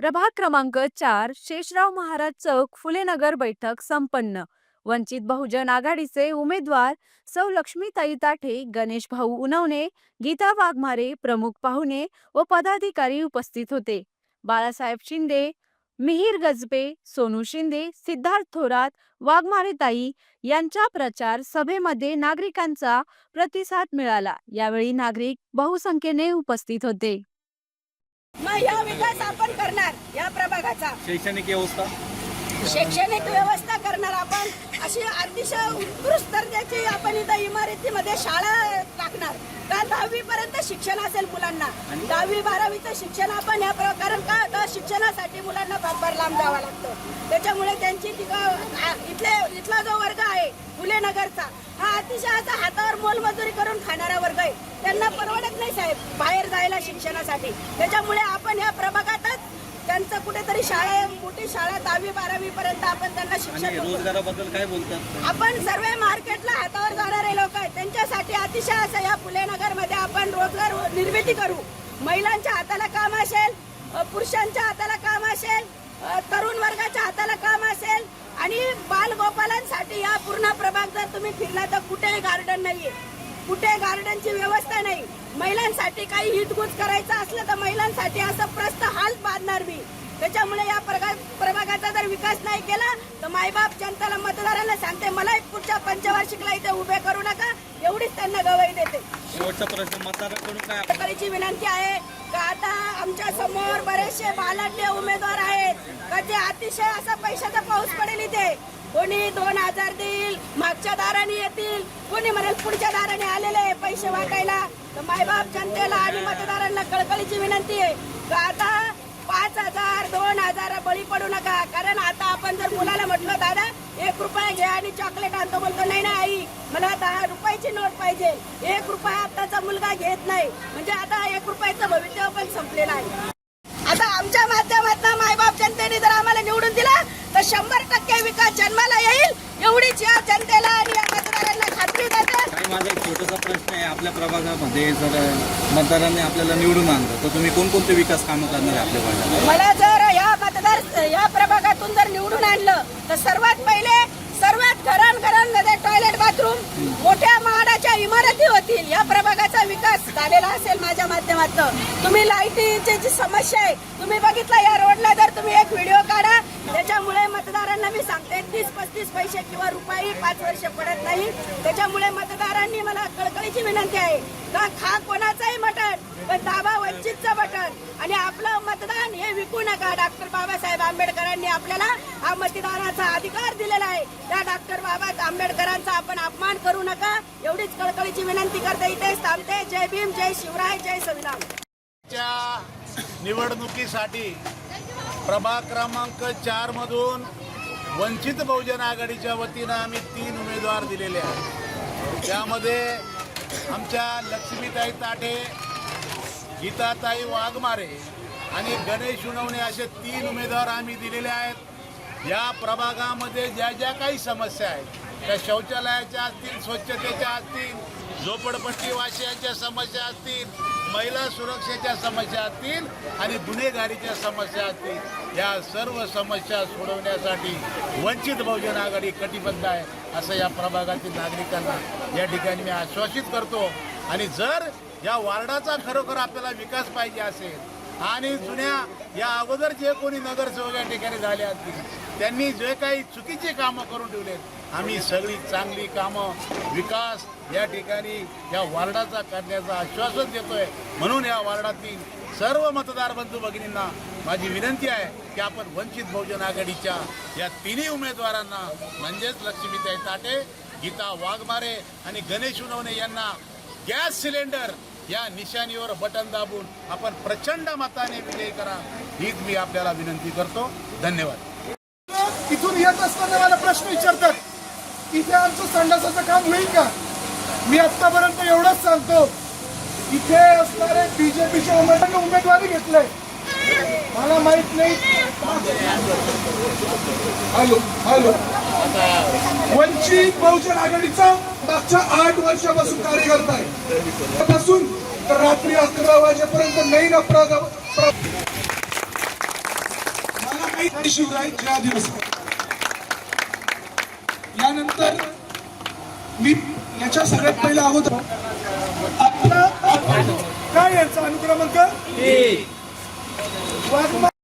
प्रभाग क्रमांक चार शेषराव महाराज चौक फुलेनगर बैठक संपन्न. वंचित बहुजन आघाडीचे उमेदवार सौ लक्ष्मीताई ताठे गणेश भाऊ उनवणे गीता वाघमारे प्रमुख पाहुणे व पदाधिकारी उपस्थित होते. बाळासाहेब शिंदे मिहीर गजबे सोनू शिंदे सिद्धार्थ थोरात वाघमारे ताई यांच्या प्रचार सभेमध्ये नागरिकांचा प्रतिसाद मिळाला. यावेळी नागरिक बहुसंख्येने उपस्थित होते. शैक्षणिक व्यवस्था? शैक्षणिक व्यवस्था करणार आपण. अशी अतिशय उत्कृष्ट दर्जाची आपण इथं इमारतीमध्ये शाळा टाकणार. का दहावी पर्यंत शिक्षण असेल मुलांना. दहावी बारावीचं शिक्षण आपण या प्र- कारण का तर शिक्षणासाठी मुलांना फार लांब जावं लागतं. त्याच्यामुळे त्यांची तिथं इथले इथला जो वर्ग आहे फुले नगरचा हा अतिशय असा हातावर मोलमजुरी करून खाणारा वर्ग आहे. त्यांना परवडत नाही साहेब बाहेर जायला शिक्षणासाठी. त्याच्यामुळे आपण या प्रभागातच कुठेतरी शाळा मोठी शाळा दहावी बारावी पर्यंत आपण त्यांना आणि शिक्षण. रोजगाराबद्दल काय बोलतात? आपण सर्व मार्केटला हातावर जाणारे लोक आहेत त्यांच्यासाठी अतिशय असं या फुले नगरमध्ये आपण रोजगार निर्मिती करू. महिलांच्या हाताला काम असेल अ, पुरुषांच्या हाताला काम असेल अ, तरुण वर्गाच्या हाताला काम असेल आणि बालगोपालांसाठी या पूर्ण प्रभाग जर तुम्ही फिरला तर कुठेही गार्डन नाहीये. कुठे गार्डनची व्यवस्था नाही. महिलांसाठी काही हितगुज करायचं असलं तर महिलांसाठी असं प्रस्त हाल बांधणार मी. त्याच्यामुळे या प्रभागाचा जर विकास नाही केला तर मायबाप जनताला मतदारांना सांगते मला पुढच्या पंचवार्षिकला इथे उभे करू नका एवढीच त्यांना गवाही देते. शेवटचा प्रश्न मतदारांकडून विनंती आहे का आता आमच्यासमोर बरेचसे बालाढ्य उमेदवार आहेत का ते अतिशय असा पैशाचा पाऊस पडेल इथे. कोणी दोन हजार देईल मागच्या दाराने येतील कोणी म्हणेल पुढच्या दाराने आलेले पैसे वाटायला. तर मायबाप जनतेला आणि मतदारांना कळकळीची विनंती आहे का आता पाच हजार दोन हजार बळी पडू नका. कारण आता आपण जर मुलाला म्हटलं दादा एक रुपया घ्या आणि चॉकलेट आणतो. बोलतो नाही ना आई मला दहा रुपयाची नोट पाहिजे. एक रुपया आताचा मुलगा घेत नाही. म्हणजे आता एक रुपयाचं भविष्य पण संपलेलं आहे. आता आमच्या माध्यमातून मायबाप जनतेने जर आम्हाला निवडून दिला तर शंभर टक्के विकास जन्माला येईल एवढीच या जनतेला आणि या मतदारांना खात्री देते. माझा एक छोटासा प्रश्न आहे आपल्या प्रभागामध्ये जर मतदारांनी आपल्याला निवडून आणलं तर तुम्ही कोणकोणते विकास कामं करणार आहे आपल्या भागात मला जर जर मतदार या प्रभागातून जर निवडून आणलं तर सर्वात पहिले सर्वात घरांघरांमध्ये टॉयलेट बाथरूम मोठ्या महाडाच्या इमारती होतील. या प्रभागाचा विकास झालेला असेल माझ्या माध्यमातून. तुम्ही लाईटीची जी समस्या आहे तुम्ही बघितला या रोडला जर तुम्ही एक व्हिडिओ काढा त्याच्यामुळे मतदारांना मी सांगते तीस पस्तीस पैसे किंवा रुपये पाच वर्ष पडत नाही. त्याच्यामुळे मतदारांनी मला कळकळीची विनंती आहे का खा कोणाचाही मटण पण दाबा वंचितचा आणि आपलं मतदान हे विकू नका. डॉक्टर बाबासाहेब आंबेडकरांनी आपल्याला हा मतदानाचा अधिकार दिलेला आहे. त्या डॉक्टर बाबा आंबेडकरांचा आपण अपमान करू नका. एवढीच कळकळीची विनंती करते. इथेच थांबते. जय भीम जय शिवराय जय संविधान. निवडणुकीसाठी प्रभाग क्रमांक चार मधून वंचित बहुजन आघाडीच्या वतीनं आम्ही तीन उमेदवार दिलेले आहेत. त्यामध्ये आमच्या लक्ष्मीताई ताठे गीताताई वाघमारे आणि गणेश उनवणे असे तीन उमेदवार आम्ही दिलेले आहेत. या प्रभागामध्ये ज्या ज्या काही समस्या आहेत त्या शौचालयाच्या असतील स्वच्छतेच्या असतील झोपडपट्टीवासियांच्या समस्या असतील महिला सुरक्षेच्या समस्या असतील आणि गुन्हेगारीच्या समस्या असतील या सर्व समस्या सोडवण्यासाठी वंचित बहुजन आघाडी कटिबद्ध आहे असं या प्रभागातील नागरिकांना या ठिकाणी मी आश्वासित करतो. आणि जर या वार्डाचा खरोखर आपल्याला विकास पाहिजे असेल आणि जुन्या या अगोदर जे कोणी नगरसेवक या ठिकाणी झाले असतील त्यांनी जे काही चुकीची कामं करून ठेवलेत आम्ही सगळी चांगली कामं विकास या ठिकाणी या वार्डाचा करण्याचं आश्वासन देतोय. म्हणून या वार्डातील सर्व मतदार बंधू भगिनींना माझी विनंती आहे की आपण वंचित बहुजन आघाडीच्या या तिन्ही उमेदवारांना म्हणजेच लक्ष्मीताई ताटे गीता वाघमारे आणि गणेश उनवणे यांना गॅस सिलेंडर या निशाणीवर बटन दाबून आपण प्रचंड मताने विजयी करा हीच मी आपल्याला विनंती करतो. धन्यवाद. तिथून येत असताना मला प्रश्न विचारतात इथे आमचं संडासाचं काम होईल का? मी आतापर्यंत एवढंच सांगतो इथे असणारे बीजेपीचे उमेदवार उमेदवारी घेतलंय. मला माहीत नाही. Hello hello. वंचित बहुजन आघाडीचा मागच्या आठ वर्षापासून कार्य करत आहे त्यापासून रात्री अकरा वाजेपर्यंत नाही अपराध मला काही शिवराय ज्या दिवस यानंतर मी याच्या सगळ्यात पहिला अगोदर आपला काय याचा अनुक्रमांक? वाघमा